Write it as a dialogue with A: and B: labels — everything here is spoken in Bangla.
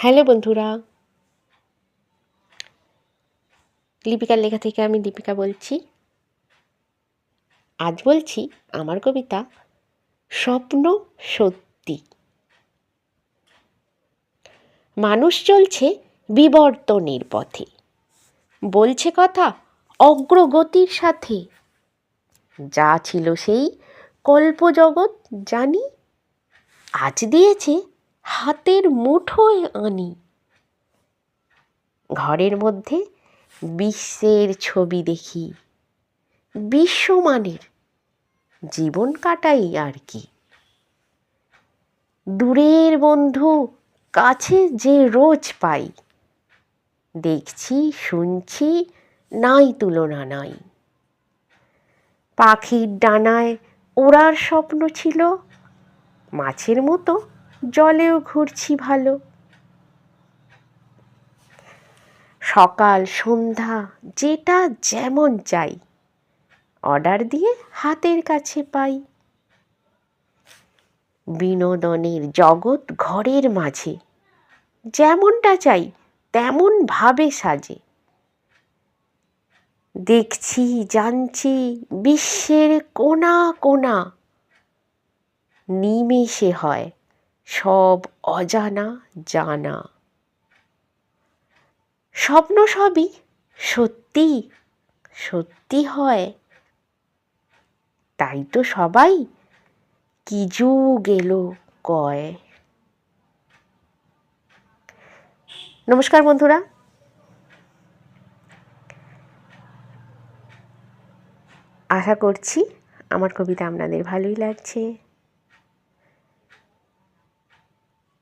A: হ্যালো বন্ধুরা। লিপিকার লেখা থেকে আমি দীপিকা বলছি। আজ বলছি আমার কবিতা স্বপ্ন সত্যি। মানুষ চলছে বিবর্তনের পথে। বলছে কথা অগ্রগতির সাথে। যা ছিল সেই কল্পজগৎ জানি আজ দিয়েছে হাতের মুঠোয় আনি। ঘরের মধ্যে বিশ্বের ছবি দেখি। বিশ্বমানের জীবন কাটাই আর কি। দূরের বন্ধু, কাছে যে রোজ পাই। দেখছি, শুনছি, নাই তুলনা নাই। পাখির ডানায় ওড়ার স্বপ্ন ছিল মাছের মতো জলেও ঘুরছি ভালো। সকাল, সন্ধ্যা, যেটা যেমন চাই, অর্ডার দিয়ে হাতের কাছে পাই। বিনোদনের জগৎ ঘরের মাঝে, যেমনটা চাই তেমন ভাবে সাজে। দেখছি, জানছি বিশ্বের কোনা কোনা নিমেষে হয়। সব অজানা জানা। স্বপ্ন সবই সত্যি সত্যি হয়। তাই তো সবাই কি যুগ এলো কয়। নমস্কার বন্ধুরা। আশা করছি আমার কবিতা আপনাদের ভালোই লাগছে।